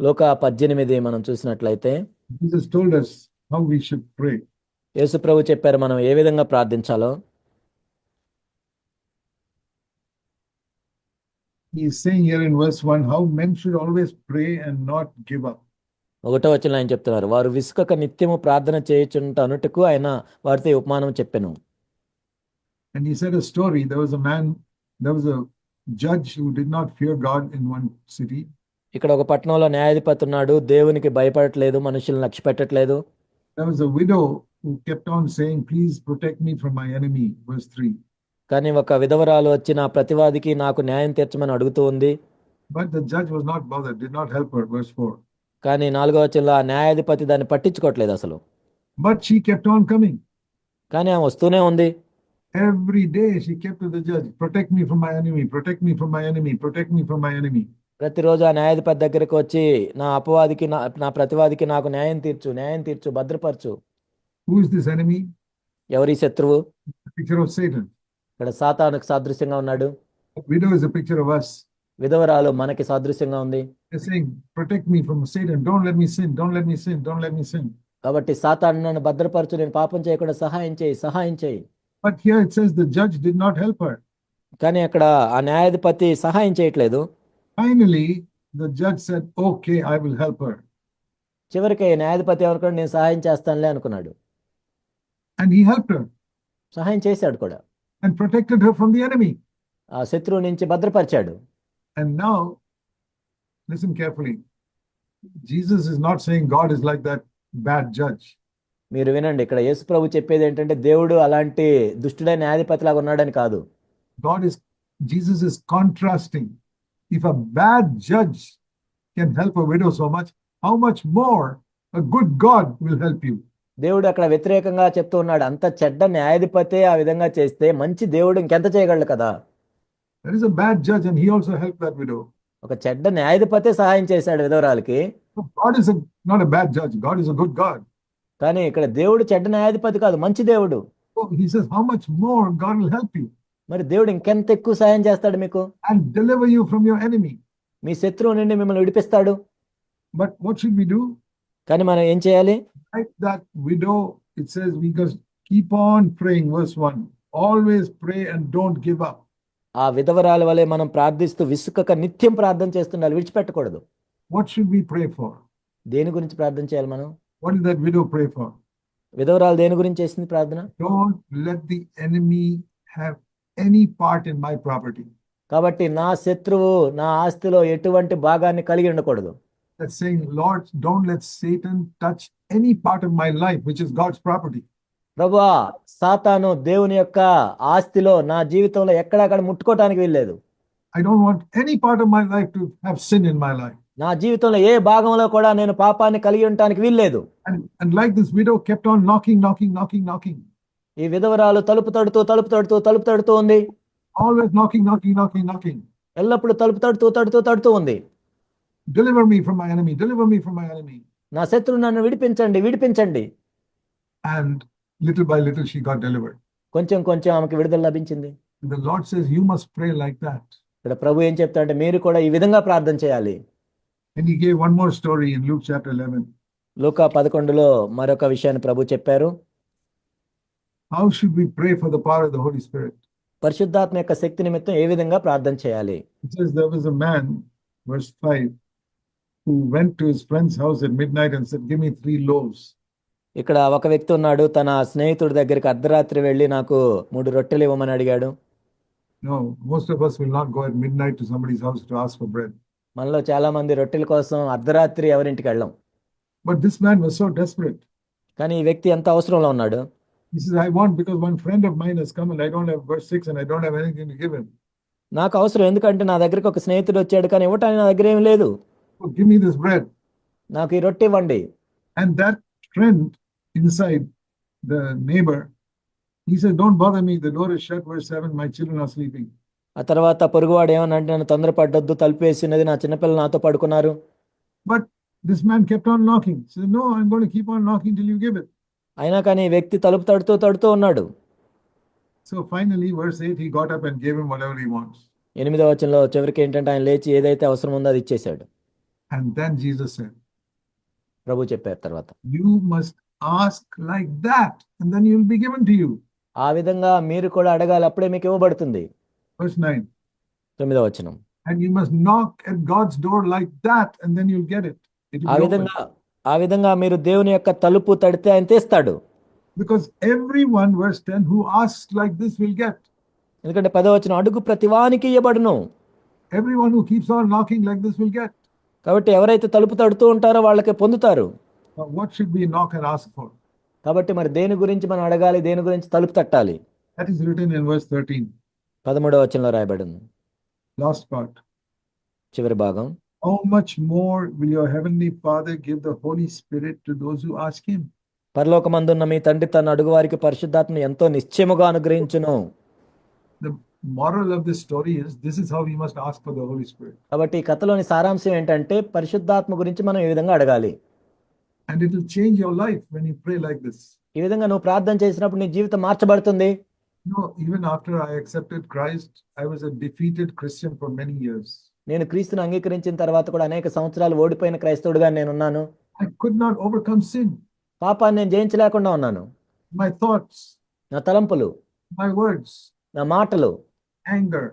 లోక పద్దెనిమిది మనం చూసినట్లయితే యేసు ప్రభు చెప్పారు మనం ఏ విధంగా ప్రార్థించాలో. ఒకటో వచ్చిన ఆయన చెప్తున్నారు వారు విసుకొక నిత్యము ప్రార్థన చేయుచుంట అనుటకు ఆయన వారితో ఉపమానం చెప్పాను. And he said a judge who did not fear God in one city ఇక్కడ ఒక పట్టణంలో న్యాయధిపతి ఉన్నాడు. దేవునికి భయపడట్లేదు మనుషులను లక్ష్య పెట్టట్లేదు there kept on saying please protect me from my enemy verse కానీ ఒక విధవరాలు వచ్చి నా ప్రతివాదికి నాకు న్యాయం తీర్చమని అడుగుతూ ఉంది. But the judge was not bother did not help her verse కానీ నాలుగవ వచనంలో న్యాయాధిపతి దాన్ని పట్టించుకోవట్లేదు అసలు. But she kept on coming కానీ ఆమె వస్తూనే ఉంది. Every day she kept to the judge, Protect me from my enemy, protect me from my enemy, protect me from my enemy. ప్రతిరోజు ఆ న్యాయాధిపతి దగ్గరికి వచ్చి నా అపవాదికి నా ప్రతివాదికి నాకు న్యాయం తీర్చు న్యాయం తీర్చు భద్రపరచు Who is this enemy? ఎవరి శత్రువు of Satan. ఇక్కడ సాతానుకు సాదృశ్యంగా ఉన్నాడు a picture of us. విధవరాలు మనకి సాదృశ్యంగా ఉంది They're saying, Protect me from Satan. Don't let me sin. Don't let me sin. Don't let me sin. కాబట్టి సాతాను నన్ను భద్రపరచు నేను పాపం చేయకుండా సహాయం చేయి సహాయం చేయి But here it says the judge did not help her. కానీ అక్కడ ఆ న్యాయాధిపతి సహాయం చేయట్లేదు Finally, the judge said, Okay, I will help her. చివరికి న్యాయాధిపతి ఎవరికన్నా నేను సహాయం చేస్తానులే అనుకున్నాడు And he helped her సహాయం చేశాడు కూడా and protected her from the enemy. ఆ శత్రువు నుంచి భద్రపరిచాడు And now, listen carefully. Jesus is not saying God is like that bad judge. మీరు వినండి ఇక్కడ యేసు ప్రభు చెప్పేది ఏంటంటే దేవుడు అలాంటి దుష్టుడైన న్యాయాధిపతి లాగా ఉన్నాడని కాదు. God is Jesus is contrasting if a bad judge can help a widow so much how much more a good God will help you దేవుడు అక్కడ వ్యతిరేకంగా చెప్తూ ఉన్నాడు అంత చెడ్డ న్యాయాధిపతి ఆ విధంగా చేస్తే మంచి దేవుడు ఇంకెంత చేయగలడు కదా? That is a bad judge and he also help that widow ఒక చెడ్డ న్యాయాధిపతి సహాయం చేశాడు విధవరాలకి. God is not a bad judge God is a good God కానీ ఇక్కడ దేవుడు చెడ్డ న్యాయాధిపతి కాదు మంచి దేవుడు. Oh, మరి దేవుడు ఇంకెంత ఎక్కువ సాయం చేస్తాడు మీకు? మీ శత్రువు నుండి మిమ్మల్ని విడిపిస్తాడు. But what should we do కానీ మనం ఏం చేయాలి? Keep on praying verse 1 always pray and don't give up. ఆ విధవరాల వలె మనం ప్రార్థిస్తూ విసుకక నిత్యం ప్రార్థన చేస్తుండాలి విడిచిపెట్టకూడదు. What should we pray for? దేని గురించి ప్రార్థన చేయాలి మనం? What did that widow pray for? విధవరాలు దేని గురించి చేసింది ప్రార్థన Don't let the enemy have any part in my property. కాబట్టి నా శత్రువు నా ఆస్తిలో ఎటువంటి భాగాన్ని కలిగి ఉండకూడదు That's saying, Lord, don't let Satan touch any part of my life, which is God's property. ప్రభువా సాతాను దేవుని యొక్క ఆస్తిలో నా జీవితంలో ఎక్కడక్కడ ముట్టుకోవటానికి వీల్లేదు I don't want any part of my life to have sin in my life. నా జీవితంలో ఏ భాగంలో కూడా నేను పాపాన్ని కలిగి ఉండటానికి వీల్లేదు knocking, knocking, knocking, knocking, ఈ విధవరాలు తలుపు తడుతూ తలుపు తడుతూ తలుపు తడుతూ ఉంది always knocking, knocking, knocking, knocking. ఎల్లప్పుడూ తలుపు తడుతూ తడుతూ తడుతూ ఉంది Deliver me from my enemy, deliver me from my enemy. నా శత్రువు నన్ను విడిపించండి విడిపించండి And little by little, she got delivered. కొంచెం కొంచెం ఆమెకి విడుదల లభించింది the Lord says, You must pray like that. ఇక్కడ ప్రభు ఏం చెప్తాడంటే మీరు కూడా ఈ విధంగా ప్రార్థన చేయాలి And he gave one more story in Luke chapter 11. లూకా పదకొండులో మరొక విషయాన్ని ప్రభు చెప్పారు How should we pray for the power of the Holy Spirit? పరిశుద్ధాత్మ యొక్క శక్తి నిమిత్తం ఏ విధంగా ప్రార్థన చేయాలి It says there was a man, verse 5, who went to his friend's house at midnight and said, Give me three loaves. ఇక్కడ ఒక వ్యక్తి ఉన్నాడు తన స్నేహితుడి దగ్గరికి అర్ధరాత్రి వెళ్ళి నాకు మూడు రొట్టెలు ఇవ్వమని అడిగాడు No, most of us will not go at midnight to somebody's house to ask for bread. మనలో చాలా మంది రొట్టెల కోసం అర్ధరాత్రి ఎవరింటికి వెళ్ళాం. But this man was so desperate కానీ ఈ వ్యక్తి ఎంత అవసరంలో ఉన్నాడు? This is I want because one friend of mine has come and I don't have but six and I don't have anything to give him నాకు అవసరం ఎందుకంటే నా దగ్గరికి ఒక స్నేహితుడు వచ్చాడు కానీ ఇవ్వటానికి నా దగ్గర ఏం లేదు. గివ్ మీ దిస్ బ్రెడ్ నాకు ఈ రొట్టె ఇవ్వండి. And that friend inside the neighbour he said don't bother me the door is shut for 7 my children are sleeping ఆ తర్వాత పొరుగువాడు ఏమన్నా నన్ను తొందర తొందరపడ్డొద్దు తలుపేసినది నా చిన్నపిల్లలు నాతో పడుకున్నారు. But this man kept on knocking so no I am going to keep on knocking till you give it అయినా కానీ వ్యక్తి తలుపు తడుతూ తడుతూ ఉన్నాడు. So finally verse 8 he got up and gave him whatever he wants ఎనిమిదవ వచనంలో చివరికి ఏంటంటే ఆయన లేచి ఏదైతే అవసరం ఉందో అది ఇచ్చేసాడు అండ్ దెన్ జీసస్ సెడ్ ప్రభు చెప్పారు తర్వాత. You must ask like that and then you will be given to you ఆ విధంగా మీరు కూడా అడగాలి అప్పుడే మీకు ఇవ్వబడుతుంది. Verse 9. తొమ్మిదవ వచనం And you must knock at God's door like that, and then you'll get it. It will ఆ be open. విధంగా ఆ విధంగా మీరు దేవుని యొక్క తలుపు తడితే ఆయన తీస్తాడు Because everyone, verse 10, who asks like this will get. ఎందుకంటే పదవ వచనం అడుగు ప్రతివానికి ఇవ్వబడును Everyone who keeps on knocking like this will get. కాబట్టి ఎవరైతే తలుపు తడుతూ ఉంటారో వాళ్ళకి పొందుతారు Now, what should we knock and ask for? కాబట్టి మరి దేని గురించి మనం అడగాలి దేని గురించి తలుపు తట్టాలి That is written in verse 13, పదమూడవ వచనంలో రాయబడింది last part. చివరి భాగం How much more will your heavenly Father give the Holy Spirit to those who ask Him? పరలోకమందున్న మీ తండ్రి తన అడుగు వారికి పరిశుద్ధాత్మను ఎంతో నిశ్చయముగా అనుగ్రహించును The moral of this story is this is how we must ask for the Holy Spirit. కాబట్టి ఈ కథలోని సారాంశం ఏంటంటే పరిశుద్ధాత్మ గురించి మనం ఈ విధంగా అడగాలి And it will change your life when you pray like this. ఈ విధంగా నువ్వు ప్రార్థన చేసినప్పుడు నీ జీవితం మార్చబడుతుంది You know, even after I accepted Christ, I was a defeated Christian for many years. నేను క్రీస్తుని అంగీకరించిన తర్వాత కూడా అనేక సంవత్సరాలు ఓడిపోయిన క్రైస్తవుడిగా నేనున్నాను I could not overcome sin. పాపాన్ని నేను జయించలేకుండా ఉన్నాను My thoughts, నా తలంపులు my words, నా మాటలు anger.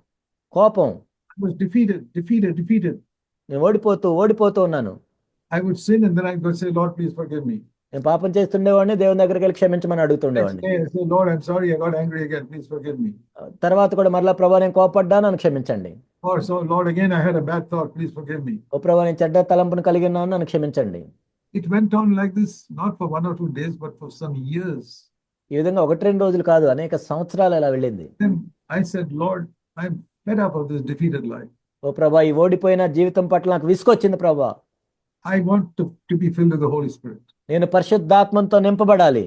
కోపం I was defeated, defeated, defeated. నేను ఓడిపోతూ ఓడిపోతూ ఉన్నాను I would sin and then I would say, Lord, please forgive me. నేను పాపం చేస్తుండేవాడిని దేవుని దగ్గరికి వెళ్ళి క్షమించమని అడుగుతుండేవాడిని. తర్వాత కూడా మరలా ప్రభా నేను కోపడ్డా నన్ను క్షమించండి. నేను చెడ్డ తలంపును కలిగి ఉన్నాను నన్ను క్షమించండి. It went on like this not for one or two days but for some years ఈ విధంగా ఒకటి రెండు రోజులు కాదు అనేక సంవత్సరాలు ఇలా వెళ్ళింది. I said Lord I am fed up of this defeated life O ప్రభా ఈ ఓడిపోయిన జీవితం పట్ల నాకు విసుకొచ్చింది ప్రభా. I want to be filled with the Holy Spirit నేను పరిశుద్ధాత్మంతో నింపబడాలి.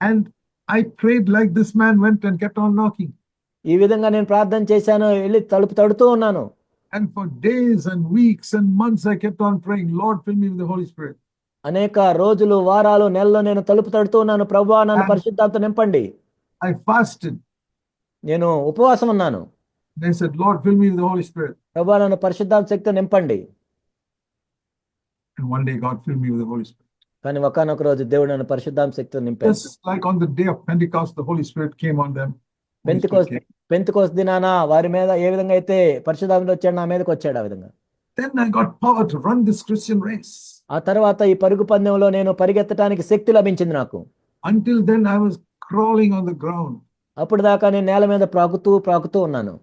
And I prayed like this man went and kept on knocking ఈ విధంగా నేను ప్రార్థన చేశాను వెళ్ళి తలుపు తడుతూ ఉన్నాను. And for days and weeks and months I kept on praying Lord fill me with the Holy Spirit అనేక రోజులు వారాలు నెలలో నేను తలుపు తడుతూ ఉన్నాను ప్రభువా నన్ను పరిశుద్ధాత్మ నింపండి. ఐ ఫాస్టెడ్ నేను ఉపవాసం ఉన్నాను. They said Lord fill me with the Holy Spirit ప్రభువా నన్ను పరిశుద్ధాత్మ శక్తి నింపండి. One day God fill me with the Holy Spirit కానీ ఒకనొక రోజు దేవుడు నన్ను పరిశుద్ధాత్మ శక్తితో నింపాడు the day of Pentecost, the Holy Spirit came on them. Holy Spirit పెంతికోస్. పెంతికోస్ దినాన వారి మీద ఏ విధంగా అయితే పరిశుద్ధాత్మ వచ్చాడు నా మీదకి వచ్చాడు ఆ విధంగా Then I got power to run this Christian race. ఆ తర్వాత ఈ పరుగు పందెంలో నేను పరిగెత్తడానికి శక్తి లభించింది నాకు Until then, I was crawling on the ground. అప్పుడు దాకా నేను నేల మీద ప్రాకుతూ ప్రాకుతూ ఉన్నాను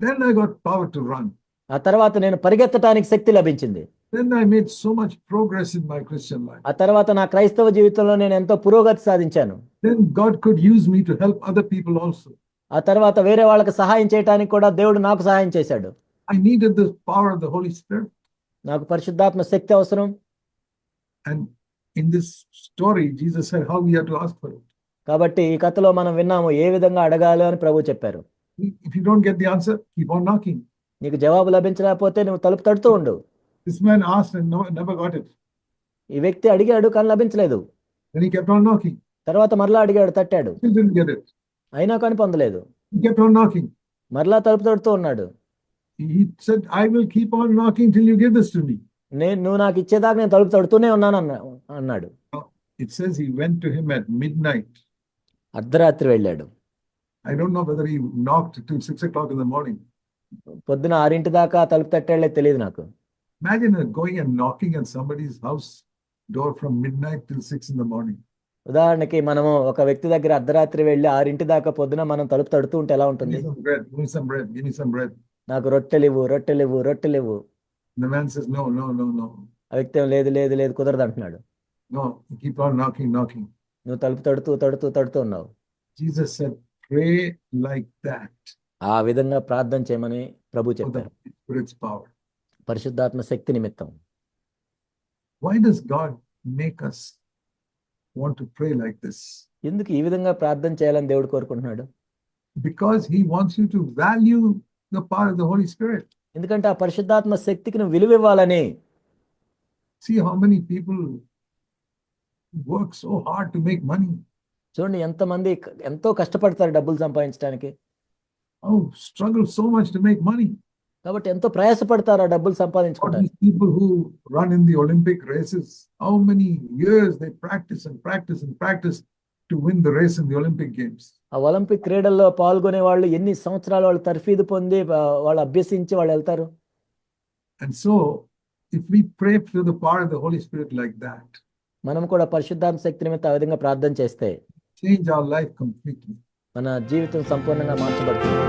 Then I got power to run. ఆ తర్వాత నేను పరిగెత్తడానికి శక్తి లభించింది Then I made so much progress in my Christian life. ఆ తర్వాత నా క్రైస్తవ జీవితంలో నేను ఎంతో పురోగతి సాధించాను Then God could use me to help other people also. ఆ తర్వాత వేరే వాళ్ళకి సహాయం చేయడానికి కూడా దేవుడు నాకు సహాయం చేశాడు I needed the power of the Holy Spirit. నాకు పరిశుద్ధాత్మ శక్తి అవసరం And in this story, Jesus said how we have to ask for it. కాబట్టి ఈ కథలో మనం విన్నాము ఏ విధంగా అడగాలి అని ప్రభు చెప్పారు If you don't get the answer, keep on knocking. నీకు జవాబు లభించలేకపోతే నువ్వు తలుపు తడుతూ ఉండు This man asked and no, never got it. ఈ వ్యక్తి అడిగాడు కానీ లభించలేదు Then he kept on knocking. తర్వాత మరలా అడిగాడు తట్టాడు didn't get it. అయినా కానీ పొందలేదు He kept on knocking. మరలా తలుపు తడుతూ ఉన్నాడు He said, I will keep on knocking till you give this to me. నేను నువ్వు నాకు ఇచ్చేదాకా నేను తలుపు తడుతూనే ఉన్నాను అన్నా అన్నాడు It says he went to him at midnight. అర్ధరాత్రి వెళ్ళాడు I don't know whether he knocked till six o'clock in the morning. పొద్దున ఆరింటి దాకా తలుపు తట్టాడే తెలియదు నాకు Imagine going and knocking at somebody's house door from midnight till six in the morning. ఉదాహరణకి మనము ఒక వ్యక్తి దగ్గర అర్ధరాత్రి వెళ్ళి ఆరింటి దాకా పొద్దున మనం తలుపు తడుతూ ఉంటే ఎలా ఉంటుంది? నాకు రొట్టెలివు రొట్టెలివు రొట్టెలివు లేదు లేదు లేదు కుదరదు అంటున్నాడు. నువ్వు తలుపు తడుతూ తడుతూ తడుతూ ఉన్నావు. ఆ విధంగా ప్రార్థన చేయమని ప్రభు చెప్పారు. పరిశుద్ధాత్మ శక్తి నిమిత్తం. Why does God make us want to pray like this ఎందుకు ఈ విధంగా ప్రార్థన చేయాలని దేవుడు కోరుకుంటున్నాడు? Because he wants you to value the power of the Holy Spirit ఎందుకంటే ఆ పరిశుద్ధాత్మ శక్తికి ను విలువ ఇవ్వాలని. See how many people work so hard to make money చూడండి ఎంత మంది ఎంతో కష్టపడతారు డబ్బులు సంపాదించడానికి. O struggle so much to make money కాబట్టి ఎంతో ప్రయాసపడతారు ఆ డబ్బులు సంపాదించుకోవడానికి in the Olympic races, how many years they practice and practice and practice to win the race in the Olympic Games. ఆ ఒలింపిక్ క్రీడల్లో పాల్గొనే వాళ్ళు ఎన్ని సంవత్సరాలు వాళ్ళు తర్ఫీదు పొంది వాళ్ళు అభ్యసించి వాళ్ళు వెళ్తారు And so, if we pray for the power of the Holy Spirit like that, మనం కూడా పరిశుద్ధాత్మ శక్తి నిమిత్తం ఆ విధంగా ప్రార్థన చేస్తే change our life completely. మన జీవితం సంపూర్ణంగా మార్చబడుతుంది